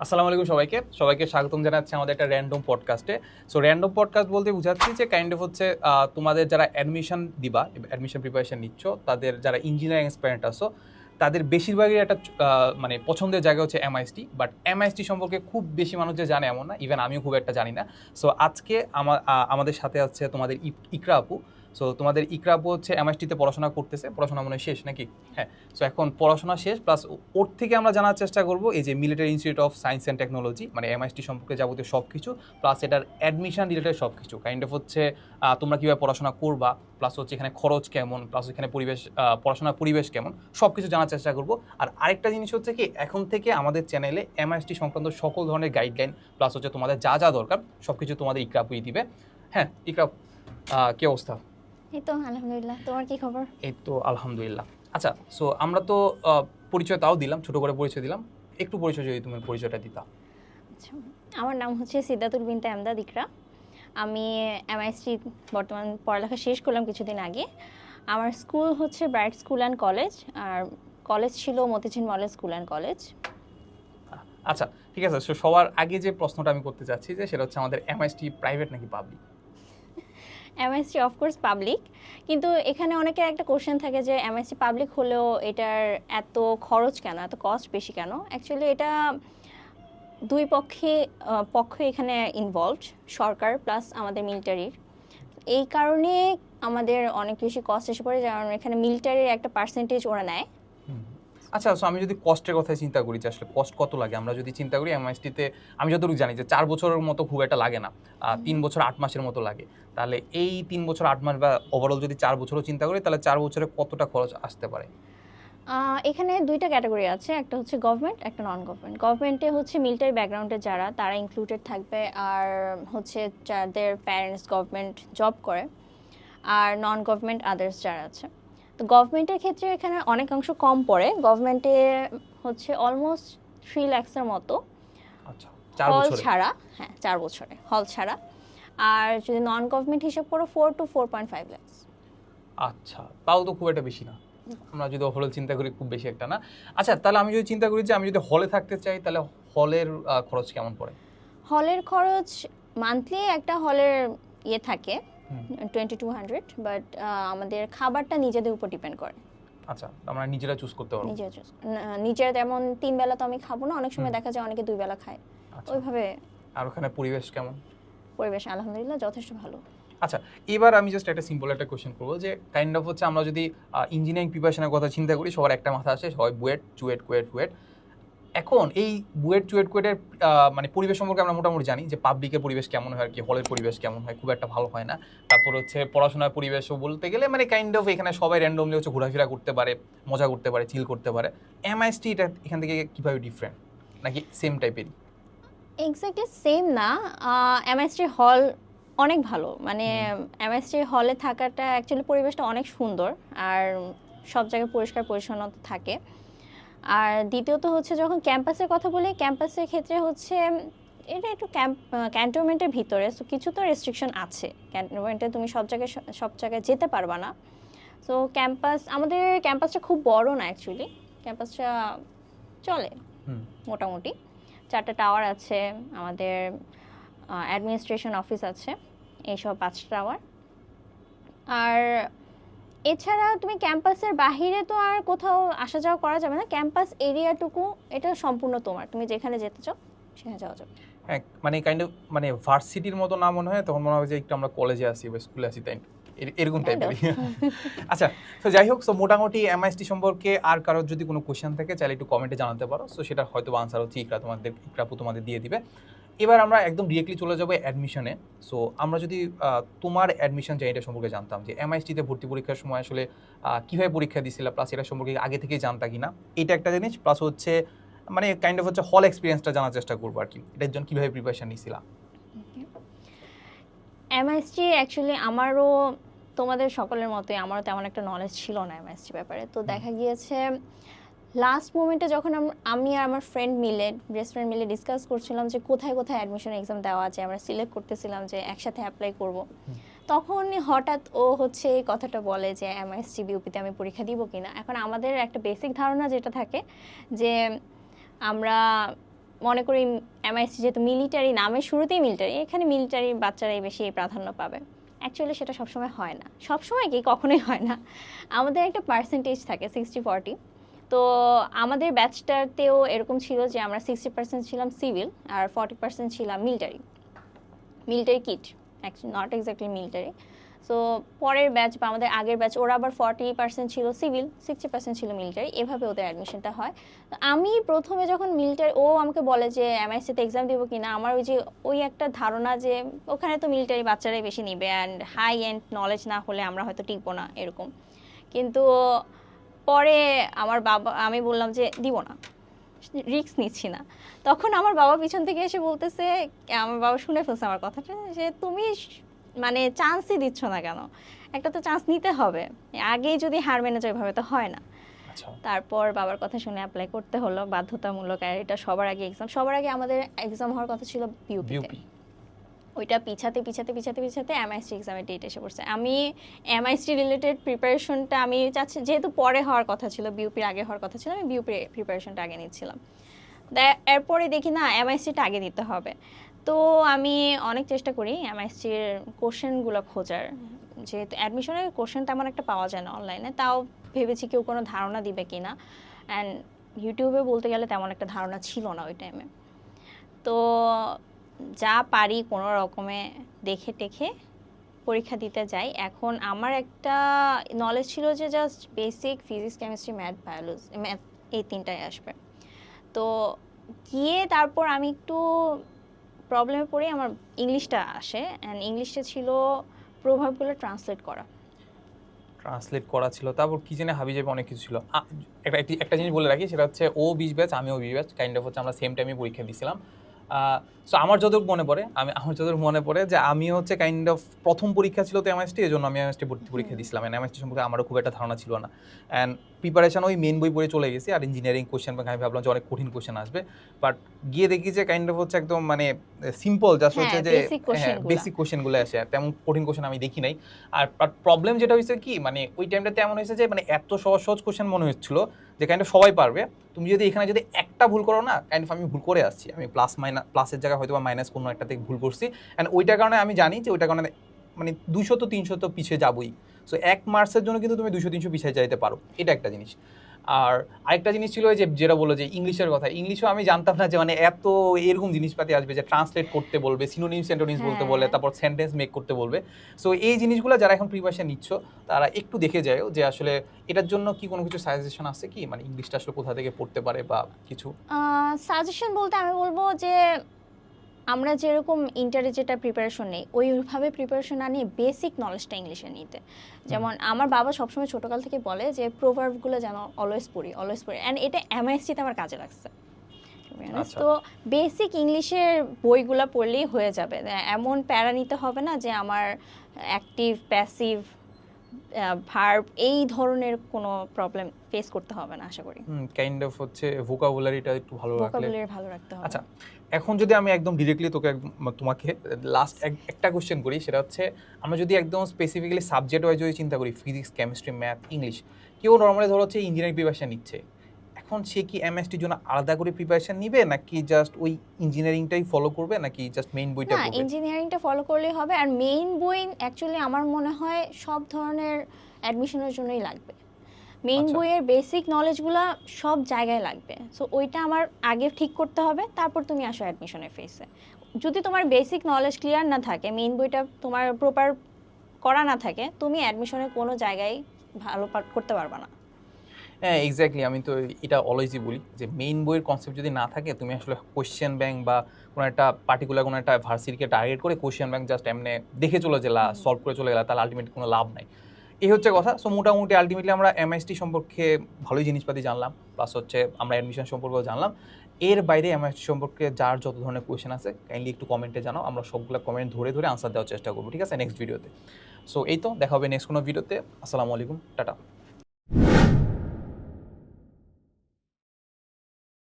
আসসালামু আলাইকুম সবাইকে। সবাইকে স্বাগতম জানাচ্ছি আমাদের একটা র্যান্ডম পডকাস্টে সো র্যান্ডম পডকাস্ট বলতে বোঝাচ্ছি যে কাইন্ড অফ হচ্ছে তোমাদের যারা অ্যাডমিশন দিবা অ্যাডমিশন প্রিপারেশন নিচ্ছ তাদের যারা ইঞ্জিনিয়ারিং এক্সপারেন্ট আসো তাদের বেশিরভাগই একটা মানে পছন্দের জায়গা হচ্ছে এমআইএসটি বাট এমআইএসটি সম্পর্কে খুব বেশি মানুষ যে জানে এমন না ইভেন আমিও খুব একটা জানি না। সো আজকে আমা- আহ, আমাদের সাথে আছে তোমাদের ইক- ইকরা আপু। সো তোমাদের ইকরা হচ্ছে এমআইএসটিতে পড়াশোনা করতেছে, পড়াশোনা মনে শেষ নাকি? হ্যাঁ সো এখন পড়াশোনা শেষ প্লাস ওর থেকে আমরা জানার চেষ্টা করব এই যে military institute of science and technology মানে এমআইএসটি সম্পর্কে যাবতীয় সব কিছু প্লাস এটার অ্যাডমিশন রিলেটেড সব কিছু কাইন্ড অফ হচ্ছে তোমরা কীভাবে পড়াশোনা করবা প্লাস হচ্ছে এখানে খরচ কেমন প্লাস এখানে পরিবেশ পড়াশোনার পরিবেশ কেমন সব কিছু জানার চেষ্টা করব। আর আরেকটা জিনিস হচ্ছে কি, এখন থেকে আমাদের চ্যানেলে এমআইএসটি সংক্রান্ত সকল ধরনের গাইডলাইন প্লাস হচ্ছে তোমাদের যা যা দরকার সব কিছু তোমাদের ইকরাপুই দিবে। হ্যাঁ ইকরাপ কি অবস্থা? এই তো আলহামদুলিল্লাহ। তোমার কি খবর? এই তো আলহামদুলিল্লাহ। আচ্ছা সো আমরা তো পরিচয় তাও দিলাম ছোট করে পরিচয় দিলাম। একটু পরিচয় যদি তুমি পরিচয়টা দিতা। আচ্ছা আমার নাম হচ্ছে সিদ্ধাতুল বিনতে আমদাদ ইকরা। আমি এমআইএসটি বর্তমান পড়ালেখা শেষ করলাম কিছুদিন আগে। আমার স্কুল হচ্ছে ব্রাইট স্কুল অ্যান্ড কলেজ আর কলেজ ছিল Motijheel model school and college. আচ্ছা ঠিক আছে। সো সবার আগে যে প্রশ্নটা আমি করতে চাচ্ছি যে সেটা হচ্ছে আমাদের এমআইএসটি প্রাইভেট নাকি public? MIST of course public কিন্তু এখানে অনেকের একটা কোশ্চেন থাকে যে এমআইএসটি পাবলিক হলেও এটার এত খরচ কেন? এত কস্ট বেশি কেন? অ্যাকচুয়ালি এটা দুই পক্ষে পক্ষ এখানে ইনভলভড সরকার প্লাস আমাদের মিলিটারির এই কারণে আমাদের অনেক বেশি কস্ট এসে পড়ে, যেমন এখানে মিলিটারির একটা পার্সেন্টেজ ওরা নেয়। আচ্ছা সো আমি যদি কস্টের কথা চিন্তা করি যে আসলে কস্ট কত লাগে? আমরা যদি চিন্তা করি এমআইএসটিতে আমি যতটুকু জানি যে চার বছরের মতো খুব একটা লাগে না। তিন বছর আট মাসের মতো লাগে। তাহলে এই তিন বছর আট মাস বা ওভারঅল যদি চার বছরও চিন্তা করি তাহলে চার বছরে কতটা খরচ আসতে পারে? এখানে দুইটা ক্যাটাগরি আছে। একটা হচ্ছে গভর্নমেন্ট একটা নন গভর্নমেন্ট গভর্নমেন্টে হচ্ছে মিলিটারি ব্যাকগ্রাউন্ডে যারা তারা ইনক্লুডেড থাকবে। আর হচ্ছে যাদের প্যারেন্টস গভর্নমেন্ট জব করে আর নন গভর্নমেন্ট আদার্স যারা আছে। তো গভর্নমেন্টের ক্ষেত্রে এখানে অনেকাংশ কম পড়ে। গভর্নমেন্টে হচ্ছে অলমোস্ট থ্রি ল্যাক্সের মতো। আচ্ছা হল ছাড়া হ্যাঁ চার বছরে হল ছাড়া। আর যদি নন গভর্নমেন্ট হিসাব করো four two four point five lakhs আচ্ছা তাও তো খুব একটা বেশি না। আমরা যদি ওভারঅল চিন্তা করি খুব বেশি একটা না। আচ্ছা তাহলে আমি যদি চিন্তা করি যে আমি যদি হলে থাকতে চাই তাহলে হলের খরচ কেমন পড়ে? হলের খরচ মান্থলি একটা হলের ইয়ে থাকে। টোয়েন্টি টু হান্ড্রেড বাট আমাদের খাবারটা নিজেদের উপর ডিপেন্ড করে। আচ্ছা আমরা নিজেরা চুজ করতে পারব নিজের না, নিজের তেমন তিন বেলা তো আমি খাব না অনেক সময় দেখা যায় অনেকে দুই বেলা খায়। আচ্ছা। ওইভাবে আর ওখানে পরিবেশ কেমন? পরিবেশ আলহামদুলিল্লাহ যথেষ্ট ভালো। আচ্ছা এবার আমি জাস্ট একটা সিম্পল একটা কোশ্চেন করব যে কাইন্ড অফ হচ্ছে আমরা যদি ইঞ্জিনিয়ারিং প্রিপারেশনের কথা চিন্তা করি সবার একটা মাথা আসে সবাই বুয়েট চুয়েট কুয়েট ফুয়েট। এখন এই বুয়েট চুয়েট কুয়েটের মানে পরিবেশ সম্পর্কে আমরা মোটামুটি জানি যে পাবলিকের পরিবেশ কেমন হয় আর কি হলের পরিবেশ কেমন হয় খুব একটা ভালো হয় না। তারপর হচ্ছে পড়াশোনার পরিবেশও বলতে গেলে মানে কাইন্ড অফ এখানে সবাই র্যান্ডমলি হচ্ছে ঘোরাফেরা করতে পারে মজা করতে পারে চিল করতে পারে। এমআইএসটি এটা এখান থেকে কীভাবে ডিফারেন্ট নাকি সেম টাইপেরই এক্স্যাক্টলি সেম না। এমএসটি হল অনেক ভালো। মানে এমএসটি হলে থাকাটা অ্যাকচুয়ালি পরিবেশটা অনেক সুন্দর। আর সব জায়গায় পরিষ্কার পরিচ্ছন্নতা থাকে। আর দ্বিতীয়ত হচ্ছে যখন ক্যাম্পাসের কথা বলি ক্যাম্পাসের ক্ষেত্রে হচ্ছে এটা একটু ক্যাম্প ক্যান্টনমেন্টের ভিতরে। সো কিছু তো রেস্ট্রিকশন আছে। ক্যান্টনমেন্টে তুমি সব জায়গায় সব জায়গায় যেতে পারবা না। সো ক্যাম্পাস আমাদের ক্যাম্পাসটা খুব বড় না অ্যাকচুয়ালি ক্যাম্পাসটা চলে মোটামুটি। চারটা টাওয়ার আছে আমাদের অ্যাডমিনিস্ট্রেশন অফিস আছে এইসব পাঁচটা টাওয়ার আর এছাড়া তুমি ক্যাম্পাসের বাহিরে তো আর কোথাও আসা যাওয়া করা যাবে না। ক্যাম্পাস এরিয়াটুকু এটা সম্পূর্ণ তোমার। তুমি যেখানে যেতে চাও সেখানে যাওয়া যাবে। হ্যাঁ মানে কাইন্ড অফ মানে ভার্সিটির মতো না মনে হয়? তখন মনে হয় যে একটু আমরা কলেজে আসি বা স্কুলে আসি তাই এর- এরকম টাইপের আচ্ছা তো যাই হোক সো মোটামুটি এমআইএসটি সম্পর্কে আর কারোর যদি কোনো কোশ্চেন থাকে চাইলে একটু কমেন্টে জানাতে পারো। সো সেটা হয়তো আনসার হচ্ছে ইকরা তোমাদের ইকরাপু তোমাদের দিয়ে দিবে। এবার আমরা একদম ডিরেক্টলি চলে যাব অ্যাডমিশনে সো আমরা যদি তোমার অ্যাডমিশন চাই এটা সম্পর্কে জানতাম যে এমআইএসটিতে ভর্তি পরীক্ষার সময় আসলে কীভাবে পরীক্ষা দিছিলা প্লাস এটা সম্পর্কে আগে থেকেই জানতা কি না এটা একটা জিনিস প্লাস হচ্ছে মানে কাইন্ড অফ হচ্ছে হল এক্সপিরিয়েন্সটা জানার চেষ্টা করব আর কি এটার জন্য কীভাবে প্রিপারেশন নিছিলা। এমআইএসটি অ্যাকচুয়ালি আমারও তোমাদের সকলের মতোই আমারও তেমন একটা নলেজ ছিল না এমআইএসটি ব্যাপারে। তো দেখা গিয়েছে লাস্ট মোমেন্টে যখন আমি আর আমার ফ্রেন্ড মিলে বেস্ট ফ্রেন্ড মিলে ডিসকাস করছিলাম যে কোথায় কোথায় অ্যাডমিশন এক্সাম দেওয়া আছে আমরা সিলেক্ট করতেছিলাম যে একসাথে অ্যাপ্লাই করব। তখন হঠাৎ ও হচ্ছে এই কথাটা বলে যে এমআইএসটি বিউপিতে আমি পরীক্ষা দিব কিনা? এখন আমাদের একটা বেসিক ধারণা যেটা থাকে যে আমরা মনে করি এমআইসি যেহেতু মিলিটারি নামের শুরুতেই মিলিটারি এখানে মিলিটারি বাচ্চারাই বেশি প্রাধান্য পাবে। অ্যাকচুয়ালি সেটা সবসময় হয় না। সবসময় কি? কখনোই হয় না। আমাদের একটা পার্সেন্টেজ থাকে সিক্সটি ফর্টি তো আমাদের ব্যাচটাতেও এরকম ছিল যে আমরা সিক্সটি পার্সেন্ট ছিলাম সিভিল আর ফর্টি পার্সেন্ট ছিলাম military military kit not exactly military so পরের ব্যাচ বা আমাদের আগের ব্যাচ ওরা আবার ফর্টি পার্সেন্ট ছিল সিভিল সিক্সটি পার্সেন্ট ছিল মিলিটারি এভাবে ওদের অ্যাডমিশনটা হয়। তো আমি প্রথমে যখন মিলিটারি ও আমাকে বলে যে এমআইসিতে এক্সাম দেবো কি না আমার ওই যে, ওই একটা ধারণা যে, ওখানে তো মিলিটারি বাচ্চারাই বেশি নিবে অ্যান্ড হাই এন্ড নলেজ না হলে আমরা হয়তো টিকবো না, এরকম। কিন্তু পরে আমার বাবা আমি বললাম যে দিব না রিস্ক নিচ্ছি না। তখন আমার বাবা পিছন থেকে এসে বলতেছে আমার বাবা শুনে ফেলছে আমার কথাটা যে তুমি মানে চান্সই দিচ্ছ না কেন? একটা তো চান্স নিতে হবে আগেই যদি হার মেনে যায় এভাবে তো হয় না। আচ্ছা। তারপর বাবার কথা শুনে অ্যাপ্লাই করতে হলো বাধ্যতামূলক আর এটা সবার আগে এক্সাম সবার আগে আমাদের এক্সাম হওয়ার কথা ছিল বিউপি ওইটা পিছাতে পিছাতে পিছাতে পিছাতে এমআইএসটি এক্সামের ডেট এসে পড়ছে। আমি এমআইএসটি রিলেটেড প্রিপারেশনটা আমি চাচ্ছি, যেহেতু পরে হওয়ার কথা ছিল বিউপির আগে হওয়ার কথা ছিল, আমি বিউপির প্রিপারেশনটা আগে নিচ্ছিলাম। এরপরে দেখি না এমআইএসটিটা আগে দিতে হবে। তো আমি অনেক চেষ্টা করি এমআইএসটির কোশ্চেনগুলো খোঁজার। যেহেতু অ্যাডমিশনের কোশ্চেন তেমন একটা পাওয়া যায় না অনলাইনে তাও ভেবেছি কেউ কোনো ধারণা দিবে কি না অ্যান্ড ইউটিউবে বলতে গেলে তেমন একটা ধারণা ছিল না ওই টাইমে তো যা পারি কোনো রকমে দেখে টেখে পরীক্ষা দিতে যাই। এখন আমার একটা নলেজ ছিল যে just basic physics chemistry math biology math এই তিনটাই আসবে। তো গিয়ে তারপর আমি একটু প্রবলেমে পড়ে আমার ইংলিশটা আসে অ্যান্ড ইংলিশটা ছিল প্রভাবগুলো ট্রান্সলেট করা। ট্রান্সলেট করা ছিল, তারপর কি জানে হাবি যাবে অনেক কিছু ছিল। একটা একটা জিনিস বলে রাখি, সেটা হচ্ছে ও বিশ ব্যাচ আমিও বিশ ব্যাচ কাইন্ড অফ হচ্ছে আমরা সেম টাইমে পরীক্ষা দিয়েছিলাম সো আমার যতটুকু মনে পড়ে আমি আমার যতটুকু মনে পড়ে যে আমি হচ্ছে কাইন্ড অফ প্রথম পরীক্ষা ছিল তো এমএসটি এই জন্য আমি এমএসটি ভর্তি পরীক্ষা দিয়েছিলাম। এমএসটি সম্পর্কে আমারও খুব একটা ধারণা ছিল না। অ্যান্ড প্রিপারেশন ওই মেন বই পড়ে চলে গেছি। আর ইঞ্জিনিয়ারিং কোশ্চেন আমি ভাবলাম যে অনেক কঠিন কোশ্চেন আসবে। বাট গিয়ে দেখি যে কাইন্ড অফ হচ্ছে একদম মানে সিম্পল জাস্ট হ্যাঁ, হচ্ছে যে question গুলা। বেসিক কোশ্চেনগুলো আসে। তেমন কঠিন কোশ্চেন আমি দেখি নাই। আর প্রবলেম যেটা হয়েছে কি মানে ওই টাইমটাতে এমন হয়েছে যে মানে এত সহজ সহজ কোশ্চেন মনে হচ্ছিল যে কাইন্ড সবাই পারবে। তুমি যদি এখানে যদি একটা ভুল করো না কাইন্ড আমি ভুল করে আসছি। আমি প্লাস মাইনাস প্লাসের জায়গায় হয়তো বা মাইনাস কোনো একটা থেকে ভুল করছি। অ্যান্ড ওইটার কারণে আমি জানি যে ওইটার কারণে মানে দুশো তো তিনশো তো পিছিয়ে যাবই। সো এক মার্কসের জন্য কিন্তু তুমি দুশো তিনশো পিছিয়ে যাইতে পারো। এটা একটা জিনিস। আর আরেকটা জিনিস ছিল যে যেটা বলল যে ইংলিশের কথা। ইংলিশও আমি জানতাম না যে মানে এত এরকম জিনিসপাতি আসবে যে ট্রান্সলেট করতে বলবে সিনোনিম সেন্টোনিমস বলতে হ্যাঁ। বলে তারপর সেন্টেন্স মেক করতে বলবে। সো এই জিনিসগুলো যারা এখন প্রিপারেশন নিচ্ছ তারা একটু দেখে যায় যে আসলে এটার জন্য কি কোনো কিছু সাজেশন আছে কি? মানে ইংলিশটা আসলে কোথা থেকে পড়তে পারে বা কিছু? সাজেশন বলতে আমি বলব যে আমরা যেরকম ইন্টারে যেটা প্রিপারেশন নেই ওইভাবে প্রিপারেশন না নিয়ে বেসিক নলেজটা ইংলিশে নিতে। যেমন আমার বাবা সবসময় ছোটোকাল থেকে বলে যে প্রোভার্বগুলো যেন অলওয়েজ পড়ি অলওয়েজ পড়ি। অ্যান্ড এটা এমআইএসটিতে আমার কাজে লাগছে। আচ্ছা। তো বেসিক ইংলিশের বইগুলো পড়লেই হয়ে যাবে। এমন প্যারা নিতে হবে না যে আমার অ্যাক্টিভ প্যাসিভ ভার্ব এই ধরনের কোনো প্রবলেম ফেস করতে হবে না আশা করি। কাইন্ড অফ হচ্ছে ভোকাবুলারিটা একটু ভালো রাখলে। ভোকাবুলারি ভালো রাখতে হবে। আচ্ছা এখন যদি আমি একদম ডিরেক্টলি তোকে তোমাকে লাস্ট একটা কোশ্চেন করি সেটা হচ্ছে আমরা যদি একদম স্পেসিফিক্যালি সাবজেক্ট ওয়াইজ যদি চিন্তা করি ফিজিক্স কেমিস্ট্রি ম্যাথ ইংলিশ কেউ নর্মালি ধরো হচ্ছে ইঞ্জিনিয়ারিং প্রিপারেশন নিচ্ছে। এখন সে কি এমএসটির জন্য আলাদা করে প্রিপারেশন নিবে? নাকি জাস্ট ওই ইঞ্জিনিয়ারিংটাই ফলো করবে? নাকি জাস্ট মেইন বইটা পড়বে? ইঞ্জিনিয়ারিংটা ফলো করলেই হবে আর মেইন বই অ্যাকচুয়ালি আমার মনে হয় সব ধরনের অ্যাডমিশনের জন্যই লাগবে। মেইন আচ্ছা। বইয়ের বেসিক নলেজগুলো সব জায়গায় লাগবে। সো ওইটা আমার আগে ঠিক করতে হবে তারপর তুমি আসো অ্যাডমিশনের ফেসে যদি তোমার বেসিক নলেজ ক্লিয়ার না থাকে মেইন বইটা তোমার প্রপার করা না থাকে তুমি অ্যাডমিশনের কোনো জায়গায় ভালো করতে পারবে না। হ্যাঁ এক্স্যাক্টলি আমি তো এটা অলওয়েজই বলি যে মেইন বইয়ের কনসেপ্ট যদি না থাকে তুমি আসলে কোশ্চেন ব্যাংক বা কোনো একটা পার্টিকুলার কোনো একটা ভার্সিটিকে টার্গেট করে কোশ্চেন ব্যাংক জাস্ট এমনি দেখে চলে গেলা সলভ করে চলে গেলা তাহলে আলটিমেট কোনো লাভ নাই। এই হচ্ছে কথা। সো মোটামুটি আলটিমেটলি আমরা এমএসটি সম্পর্কে ভালোই জিনিসপাতি জানলাম প্লাস হচ্ছে আমরা অ্যাডমিশন সম্পর্কেও জানলাম। এর বাইরে এমএসটি সম্পর্কে যার যত ধরনের কোয়েশ্চেন আছে কাইন্ডলি একটু কমেন্টে জানাও। আমরা সবগুলো কমেন্ট ধরে ধরে আনসার দেওয়ার চেষ্টা করব ঠিক আছে? নেক্সট ভিডিওতে সো এই তো দেখা হবে নেক্সট কোনো ভিডিওতে আসসালামু আলাইকুম। টাটা।